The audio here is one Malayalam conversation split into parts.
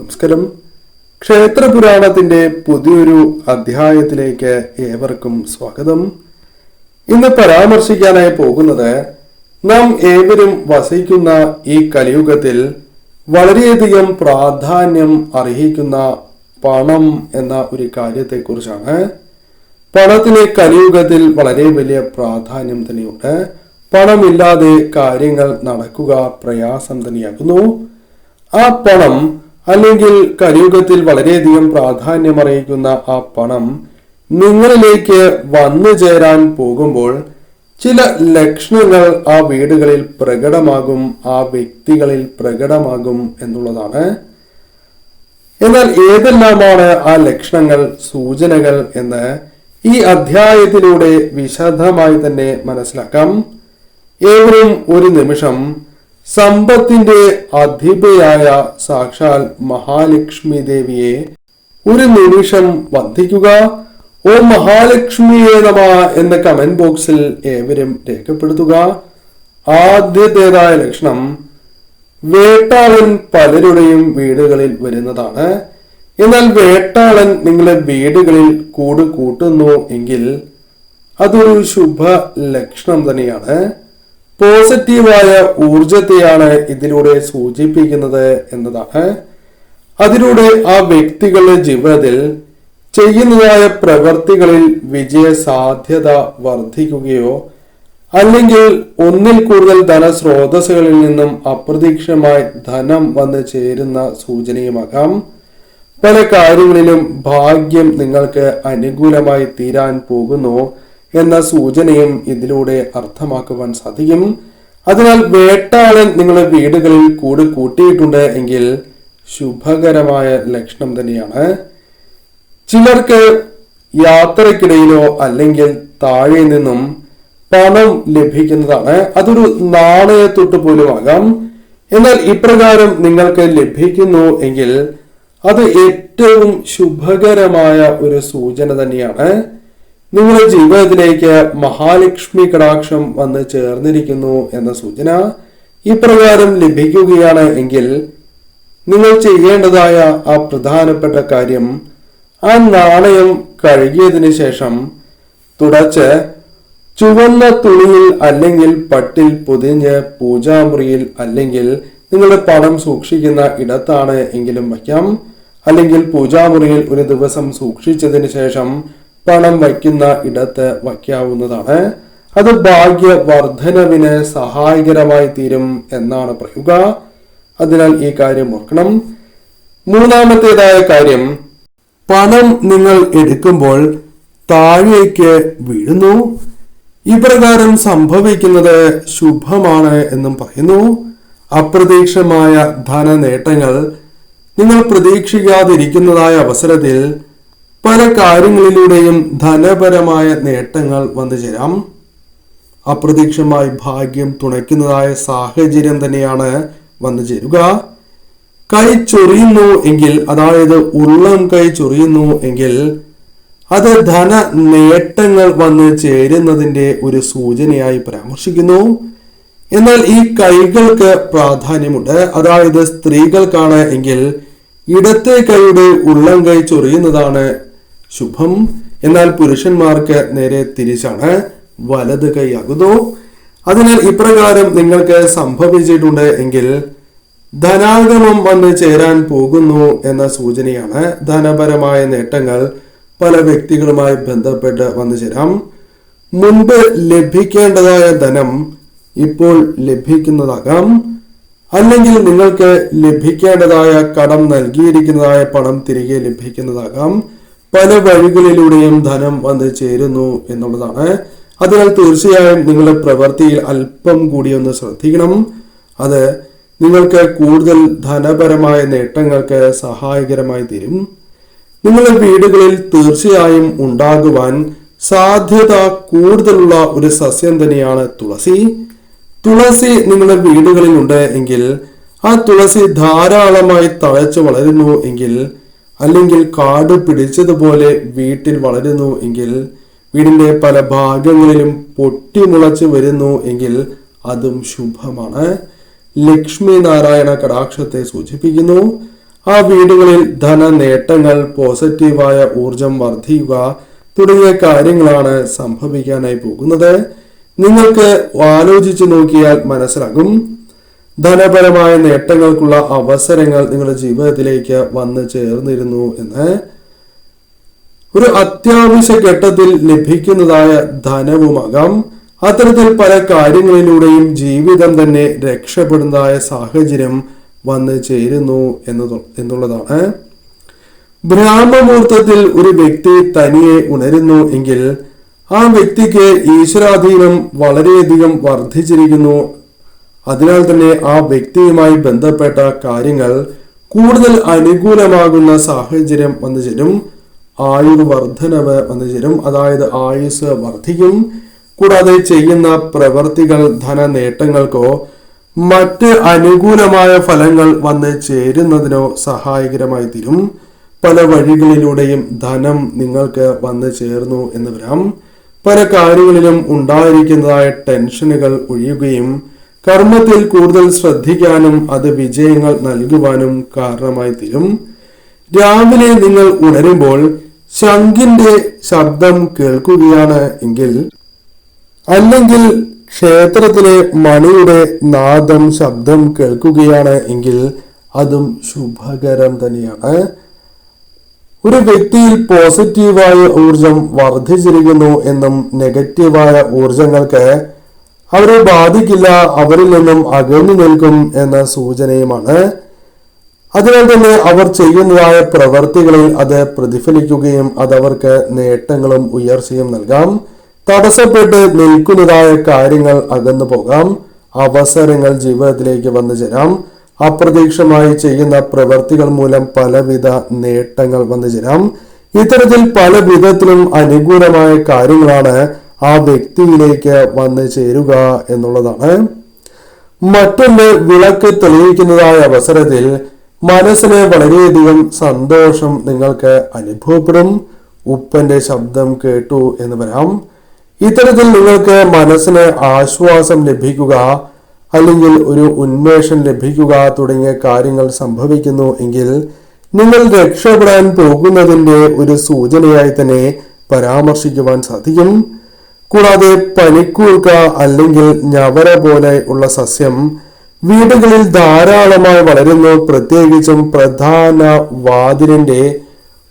നമസ്കാരം. ക്ഷേത്ര പുരാണത്തിന്റെ പുതിയൊരു അധ്യായത്തിലേക്ക് ഏവർക്കും സ്വാഗതം. ഇന്ന് പരാമർശിക്കാനായി പോകുന്നത് നാം ഏവരും വസിക്കുന്ന ഈ കലിയുഗത്തിൽ വളരെയധികം പ്രാധാന്യം അർഹിക്കുന്ന പണം എന്ന ഒരു കാര്യത്തെക്കുറിച്ചാണ്. പണത്തിന് കലിയുഗത്തിൽ വളരെ വലിയ പ്രാധാന്യം തന്നെയുണ്ട്. പണമില്ലാതെ കാര്യങ്ങൾ നടക്കുക പ്രയാസം തന്നെയാകുന്നു. ആ പണം അല്ലെങ്കിൽ കലിയുഗത്തിൽ വളരെയധികം പ്രാധാന്യമറിയിക്കുന്ന ആ പണം നിങ്ങളിലേക്ക് വന്നു ചേരാൻ പോകുമ്പോൾ ചില ലക്ഷണങ്ങൾ ആ വീടുകളിൽ പ്രകടമാകും ആ വ്യക്തികളിൽ പ്രകടമാകും എന്നുള്ളതാണ്. എന്നാൽ ഏതെല്ലാമാണ് ആ ലക്ഷണങ്ങൾ സൂചനകൾ എന്ന് ഈ അധ്യായത്തിലൂടെ വിശദമായി തന്നെ മനസ്സിലാക്കാം. ഏവരും ഒരു നിമിഷം സമ്പത്തിന്റെ അധിപയായ സാക്ഷാൽ മഹാലക്ഷ്മി ദേവിയെ ഒരു നിമിഷം വന്ദിക്കുക. ഓ മഹാലക്ഷ്മിയെ നമ എന്ന കമന്റ് ബോക്സിൽ ഏവരും രേഖപ്പെടുത്തുക. ആദ്യത്തേതായ ലക്ഷണം വേട്ടാളൻ പലരുടെയും വീടുകളിൽ വരുന്നതാണ്. എന്നാൽ വേട്ടാളൻ നിങ്ങളെ വീടുകളിൽ കൂട് കൂട്ടുന്നു എങ്കിൽ അതൊരു ശുഭ ലക്ഷണം തന്നെയാണ്. പോസിറ്റീവായ ഊർജത്തെയാണ് ഇതിലൂടെ സൂചിപ്പിക്കുന്നത് എന്നതാണ്. അതിലൂടെ ആ വ്യക്തികളുടെ ജീവിതത്തിൽ ചെയ്യുന്നതായ പ്രവൃത്തികളിൽ വിജയ സാധ്യത വർദ്ധിക്കുകയോ അല്ലെങ്കിൽ ഒന്നിൽ കൂടുതൽ ധനസ്രോതസ്സുകളിൽ നിന്നും അപ്രതീക്ഷിതമായി ധനം വന്ന് ചേരുന്ന സൂചനയുമാകാം. പല കാര്യങ്ങളിലും ഭാഗ്യം നിങ്ങൾക്ക് അനുകൂലമായി തീരാൻ പോകുന്നു. എന്ന സൂചനയും ഇതിലൂടെ അർത്ഥമാക്കുവാൻ സാധിക്കും. അതിനാൽ വേട്ടാളൻ നിങ്ങളുടെ വീടുകളിൽ കൂട് കൂട്ടിയിട്ടുണ്ട് എങ്കിൽ ശുഭകരമായ ലക്ഷണം തന്നെയാണ്. ചിലർക്ക് യാത്രക്കിടയിലോ അല്ലെങ്കിൽ താഴെ നിന്നും പണം ലഭിക്കുന്നതാണ്. അതൊരു നാണയത്തൊട്ട് പോലും ആകാം. എന്നാൽ ഇപ്രകാരം നിങ്ങൾക്ക് ലഭിക്കുന്നു എങ്കിൽ അത് ഏറ്റവും ശുഭകരമായ ഒരു സൂചന തന്നെയാണ്. നിങ്ങളുടെ ജീവിതത്തിലേക്ക് മഹാലക്ഷ്മി കടാക്ഷം വന്ന് ചേർന്നിരിക്കുന്നു എന്ന സൂചന ഇപ്രകാരം ലഭിക്കുകയാണ് എങ്കിൽ നിങ്ങൾ ചെയ്യേണ്ടതായ ആ പ്രധാനപ്പെട്ട കാര്യം ആ നാണയം കഴുകിയതിന് ശേഷം തുടച്ച് ചുവന്ന തുണിയിൽ അല്ലെങ്കിൽ പട്ടിൽ പൊതിഞ്ഞ് പൂജാമുറിയിൽ അല്ലെങ്കിൽ നിങ്ങളുടെ പണം സൂക്ഷിക്കുന്ന ഇടത്താണ് എങ്കിലും വയ്ക്കാം. അല്ലെങ്കിൽ പൂജാമുറിയിൽ ഒരു ദിവസം സൂക്ഷിച്ചതിന് ശേഷം പണം വയ്ക്കുന്ന ഇടത്ത് വയ്ക്കാവുന്നതാണ്. അത് ഭാഗ്യവർദ്ധനവിന് സഹായകരമായി തീരും എന്നാണ് പറയുക. അതിനാൽ ഈ കാര്യം ഓർക്കണം. മൂന്നാമത്തേതായ കാര്യം പണം നിങ്ങൾ എടുക്കുമ്പോൾ താഴേക്ക് വീഴുന്നു. ഇപ്രകാരം സംഭവിക്കുന്നത് ശുഭമാണ് എന്നും പറയുന്നു. അപ്രതീക്ഷമായ ധന നേട്ടങ്ങൾ നിങ്ങൾ പ്രതീക്ഷിക്കാതിരിക്കുന്നതായ അവസരത്തിൽ പല കാര്യങ്ങളിലൂടെയും ധനപരമായ നേട്ടങ്ങൾ വന്നു ചേരാം. അപ്രതീക്ഷമായി ഭാഗ്യം തുണയ്ക്കുന്നതായ സാഹചര്യം തന്നെയാണ് വന്നു ചേരുക. കൈ ചൊറിയുന്നു എങ്കിൽ അതായത് ഉള്ളം കൈ ചൊറിയുന്നു എങ്കിൽ അത് ധന നേട്ടങ്ങൾ വന്ന് ചേരുന്നതിന്റെ ഒരു സൂചനയായി പരാമർശിക്കുന്നു. എന്നാൽ ഈ കൈകൾക്ക് പ്രാധാന്യമുണ്ട്. അതായത് സ്ത്രീകൾക്കാണ് എങ്കിൽ ഇടത്തെ കൈയുടെ ഉള്ളം കൈ ചൊറിയുന്നതാണ് ശുഭം. എന്നാൽ പുരുഷന്മാർക്ക് നേരെ തിരിച്ചാണ് വലത് കൈയാകുന്നു. അതിനാൽ ഇപ്രകാരം നിങ്ങൾക്ക് സംഭവിച്ചിട്ടുണ്ട് എങ്കിൽ ധനാഗമം വന്ന് ചേരാൻ പോകുന്നു എന്ന സൂചനയാണ് ധനപരമായ നേട്ടങ്ങൾ പല വ്യക്തികളുമായി ബന്ധപ്പെട്ട് വന്നു ചേരാം. മുൻപ് ലഭിക്കേണ്ടതായ ധനം ഇപ്പോൾ ലഭിക്കുന്നതാകാം. അല്ലെങ്കിൽ നിങ്ങൾക്ക് ലഭിക്കേണ്ടതായ കടം നൽകിയിരിക്കുന്നതായ പണം തിരികെ ലഭിക്കുന്നതാകാം. പല വഴികളിലൂടെയും ധനം വന്ന് ചേരുന്നു എന്നുള്ളതാണ്. അതിനാൽ തീർച്ചയായും നിങ്ങളുടെ പ്രവൃത്തിയിൽ അല്പം കൂടി ഒന്ന് ശ്രദ്ധിക്കണം. അത് നിങ്ങൾക്ക് കൂടുതൽ ധനപരമായ നേട്ടങ്ങൾക്ക് സഹായകരമായി തീരും. നിങ്ങളുടെ വീടുകളിൽ തീർച്ചയായും ഉണ്ടാകുവാൻ സാധ്യത കൂടുതലുള്ള ഒരു സസ്യം തന്നെയാണ് തുളസി. തുളസി നിങ്ങളുടെ വീടുകളിൽ ഉണ്ട് എങ്കിൽ ആ തുളസി ധാരാളമായി തഴച്ചു വളരുന്നു എങ്കിൽ അല്ലെങ്കിൽ കാട് പിടിച്ചതുപോലെ വീട്ടിൽ വളരുന്നു എങ്കിൽ വീടിന്റെ പല ഭാഗങ്ങളിലും പൊട്ടിമുളച്ച് വരുന്നു എങ്കിൽ അതും ശുഭമാണ്. ലക്ഷ്മി നാരായണ കടാക്ഷത്തെ സൂചിപ്പിക്കുന്നു. ആ വീടുകളിൽ ധന നേട്ടങ്ങൾ പോസിറ്റീവായ ഊർജം വർദ്ധിക്കുക തുടങ്ങിയ കാര്യങ്ങളാണ് സംഭവിക്കാനായി പോകുന്നത്. നിങ്ങൾക്ക് ആലോചിച്ചു നോക്കിയാൽ മനസ്സിലാകും. ധനപരമായ നേട്ടങ്ങൾക്കുള്ള അവസരങ്ങൾ നിങ്ങളുടെ ജീവിതത്തിലേക്ക് വന്നു ചേർന്നിരുന്നു എന്ന്. ഒരു അത്യാവശ്യ ഘട്ടത്തിൽ ലഭിക്കുന്നതായ ധനവുമാകാം. അത്തരത്തിൽ പല കാര്യങ്ങളിലൂടെയും ജീവിതം തന്നെ രക്ഷപ്പെടുന്നതായ സാഹചര്യം വന്നു ചേരുന്നു എന്നുള്ളതാണ്. ബ്രാഹ്മമുഹൂർത്തത്തിൽ ഒരു വ്യക്തി തനിയെ ഉണരുന്നു എങ്കിൽ ആ വ്യക്തിക്ക് ഈശ്വരാധീനം വളരെയധികം വർദ്ധിച്ചിരിക്കുന്നു അതിനാൽ തന്നെ ആ വ്യക്തിയുമായി ബന്ധപ്പെട്ട കാര്യങ്ങൾ കൂടുതൽ അനുകൂലമാകുന്ന സാഹചര്യം വന്നു ചേരും. ആയുർവർദ്ധനവ് വന്നു ചേരും. അതായത് ആയുസ് വർദ്ധിക്കും. കൂടാതെ ചെയ്യുന്ന പ്രവർത്തികൾ ധന നേട്ടങ്ങൾക്കോ മറ്റ് അനുകൂലമായ ഫലങ്ങൾ വന്ന് ചേരുന്നതിനോ സഹായകരമായി തീരും. പല വഴികളിലൂടെയും ധനം നിങ്ങൾക്ക് വന്നു ചേർന്നു എന്ന് വരാം. പല കാര്യങ്ങളിലും ഉണ്ടായിരിക്കുന്നതായ ടെൻഷനുകൾ ഒഴിയുകയും കർമ്മത്തിൽ കൂടുതൽ ശ്രദ്ധിക്കാനും അത് വിജയങ്ങൾ നൽകുവാനും കാരണമായി തീരും. രാവിലെ നിങ്ങൾ ഉണരുമ്പോൾ ശംഖിന്റെ ശബ്ദം കേൾക്കുകയാണ് എങ്കിൽ അല്ലെങ്കിൽ ക്ഷേത്രത്തിലെ മണിയുടെ നാദം ശബ്ദം കേൾക്കുകയാണ് എങ്കിൽ അതും ശുഭകരം തന്നെയാണ്. ഒരു വ്യക്തിയിൽ പോസിറ്റീവായ ഊർജം വർദ്ധിച്ചിരിക്കുന്നു എന്നും നെഗറ്റീവായ ഊർജങ്ങൾക്ക് അവരെ ബാധിക്കില്ല അവരിൽ നിന്നും അകന്നു നിൽക്കും എന്ന സൂചനയുമാണ്. അതിനാൽ തന്നെ അവർ ചെയ്യുന്നതായ പ്രവർത്തികളിൽ അത് പ്രതിഫലിക്കുകയും അത് അവർക്ക് നേട്ടങ്ങളും ഉയർച്ചയും നൽകാം. തടസ്സപ്പെട്ട് നിൽക്കുന്നതായ കാര്യങ്ങൾ അകന്നു പോകാം. അവസരങ്ങൾ ജീവിതത്തിലേക്ക് വന്നു ചേരാം. അപ്രതീക്ഷമായി ചെയ്യുന്ന പ്രവർത്തികൾ മൂലം പലവിധ നേട്ടങ്ങൾ വന്നു ചേരാം. ഇത്തരത്തിൽ പല വിധത്തിലും അനുകൂലമായ കാര്യങ്ങളാണ് ആ വ്യക്തിയിലേക്ക് വന്നു ചേരുക എന്നുള്ളതാണ്. മറ്റൊന്ന് വിളക്ക് തെളിയിക്കുന്നതായ അവസരത്തിൽ മനസ്സിന് വളരെയധികം സന്തോഷം നിങ്ങൾക്ക് അനുഭവപ്പെടും. ഉപ്പന്റെ ശബ്ദം കേട്ടു എന്ന് വരാം. ഇത്തരത്തിൽ നിങ്ങൾക്ക് മനസ്സിന് ആശ്വാസം ലഭിക്കുക അല്ലെങ്കിൽ ഒരു ഉന്മേഷം ലഭിക്കുക തുടങ്ങിയ കാര്യങ്ങൾ സംഭവിക്കുന്നു എങ്കിൽ നിങ്ങൾ രക്ഷപ്പെടാൻ പോകുന്നതിന്റെ ഒരു സൂചനയായി തന്നെ പരാമർശിക്കുവാൻ സാധിക്കും. കൂടാതെ പനിക്കൂർക്ക അല്ലെങ്കിൽ ഞവര പോലെ ഉള്ള സസ്യം വീടുകളിൽ ധാരാളമായി വളരുന്നു. പ്രത്യേകിച്ചും പ്രധാന വാതിലിന്റെ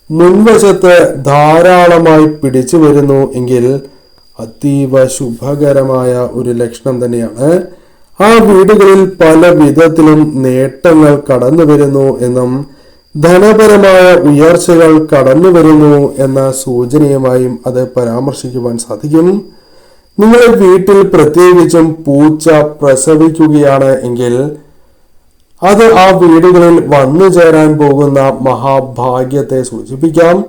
മുൻവശത്ത് ധാരാളമായി പിടിച്ചു വരുന്നു എങ്കിൽ അതീവ ശുഭകരമായ ഒരു ലക്ഷണം തന്നെയാണ്. ആ വീടുകളിൽ പല വിധത്തിലും നേട്ടങ്ങൾ കടന്നു വരുന്നു എന്നും ധനപരമായ ഉയർച്ചകൾ കടന്നു വരുന്നു എന്ന സൂചനയുമായും അത് പരാമർശിക്കുവാൻ സാധിക്കും. നിങ്ങളുടെ വീട്ടിൽ പ്രത്യേകിച്ചും പൂച്ച പ്രസവിക്കുകയാണ് എങ്കിൽ അത് ആ വീടുകളിൽ വന്നു ചേരാൻ പോകുന്ന മഹാഭാഗ്യത്തെ സൂചിപ്പിക്കാം.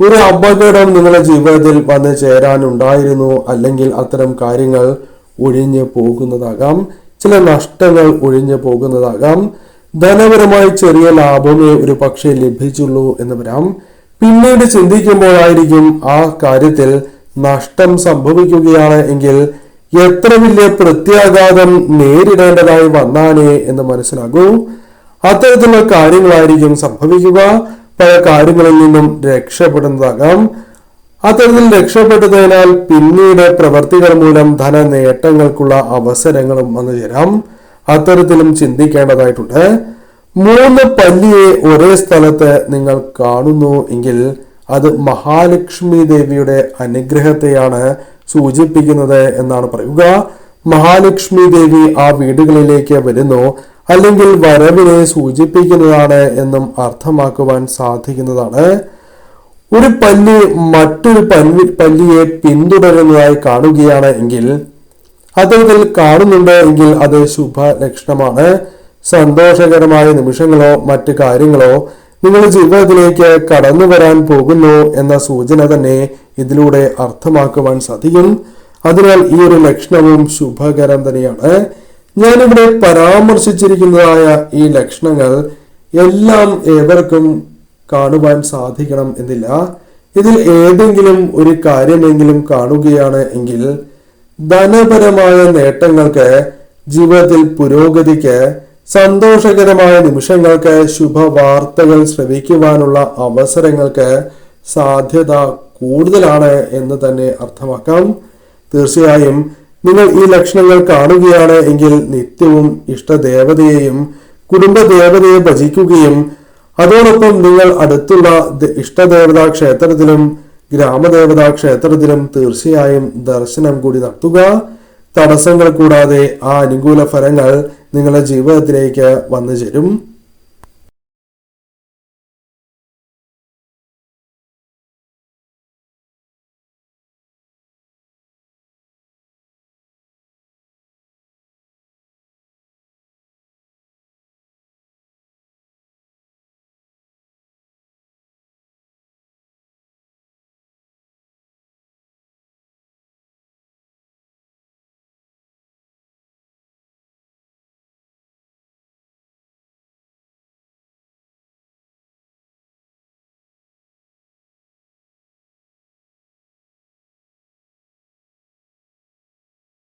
ഒരു അപകടം നിങ്ങളുടെ ജീവിതത്തിൽ വന്നു ചേരാനുണ്ടായിരുന്നു അല്ലെങ്കിൽ അത്തരം കാര്യങ്ങൾ ഒഴിഞ്ഞു പോകുന്നതാകാം. ചില നഷ്ടങ്ങൾ ഒഴിഞ്ഞു പോകുന്നതാകാം. ധനപരമായി ചെറിയ ലാഭമേ ഒരു പക്ഷേ ലഭിച്ചുള്ളൂ എന്ന് വരാം പിന്നീട് ചിന്തിക്കുമ്പോഴായിരിക്കും ആ കാര്യത്തിൽ നഷ്ടം സംഭവിക്കുകയാണ് എങ്കിൽ എത്ര വലിയ പ്രത്യാഘാതം നേരിടേണ്ടതായി വന്നാനേ എന്ന് മനസ്സിലാകൂ അത്തരത്തിലുള്ള കാര്യങ്ങളായിരിക്കും സംഭവിക്കുക. പല കാര്യങ്ങളിൽ നിന്നും രക്ഷപ്പെടുന്നതാകാം. അത്തരത്തിൽ രക്ഷപ്പെട്ടതിനാൽ പിന്നീട് പ്രവർത്തികൾ മൂലം ധന നേട്ടങ്ങൾക്കുള്ള അവസരങ്ങളും വന്നു ചേരാം അത്തരത്തിലും ചിന്തിക്കേണ്ടതായിട്ടുണ്ട്. മൂന്ന് പല്ലിയെ ഒരേ സ്ഥലത്ത് നിങ്ങൾ കാണുന്നു എങ്കിൽ അത് മഹാലക്ഷ്മി ദേവിയുടെ അനുഗ്രഹത്തെയാണ് സൂചിപ്പിക്കുന്നത് എന്നാണ് പറയുക. മഹാലക്ഷ്മി ദേവി ആ വീടുകളിലേക്ക് വരുന്നു. അല്ലെങ്കിൽ വരവിനെ സൂചിപ്പിക്കുന്നതാണ് എന്നും അർത്ഥമാക്കുവാൻ സാധിക്കുന്നതാണ്. ഒരു പല്ലി മറ്റൊരു പല്ലി പല്ലിയെ പിന്തുടരുന്നതായി കാണുകയാണ് എങ്കിൽ അത്തരത്തിൽ കാണുന്നുണ്ട് എങ്കിൽ അത് ശുഭ ലക്ഷണമാണ് സന്തോഷകരമായ നിമിഷങ്ങളോ മറ്റു കാര്യങ്ങളോ നിങ്ങളുടെ ജീവിതത്തിലേക്ക് കടന്നു വരാൻ പോകുന്നു എന്ന സൂചന തന്നെ ഇതിലൂടെ അർത്ഥമാക്കുവാൻ സാധിക്കും. അതിനാൽ ഈ ഒരു ലക്ഷണവും ശുഭകരം തന്നെയാണ്. ഞാനിവിടെ പരാമർശിച്ചിരിക്കുന്നതായ ഈ ലക്ഷണങ്ങൾ എല്ലാം ഏവർക്കും കാണുവാൻ സാധിക്കണം എന്നില്ല. ഇതിൽ ഏതെങ്കിലും ഒരു കാര്യമെങ്കിലും കാണുകയാണ് എങ്കിൽ ധനപരമായ നേട്ടങ്ങൾക്ക് ജീവിതത്തിൽ പുരോഗതിക്ക് സന്തോഷകരമായ നിമിഷങ്ങൾക്ക് ശുഭവാർത്തകൾ ശ്രവിക്കുവാനുള്ള അവസരങ്ങൾക്ക് സാധ്യത കൂടുതലാണ് എന്ന് തന്നെ അർത്ഥമാക്കാം. തീർച്ചയായും നിങ്ങൾ ഈ ലക്ഷണങ്ങൾ കാണുകയാണ് എങ്കിൽ നിത്യവും ഇഷ്ടദേവതയെയും കുടുംബദേവതയെ ഭജിക്കുകയും അതോടൊപ്പം നിങ്ങൾ അടുത്തുള്ള ഇഷ്ടദേവതാ ക്ഷേത്രത്തിലും ഗ്രാമദേവതാ ക്ഷേത്രത്തിലും തീർച്ചയായും ദർശനം കൂടി നടത്തുക. തടസ്സങ്ങൾ കൂടാതെ ആ അനുകൂല ഫലങ്ങൾ നിങ്ങളുടെ ജീവിതത്തിലേക്ക് വന്നു ചേരും.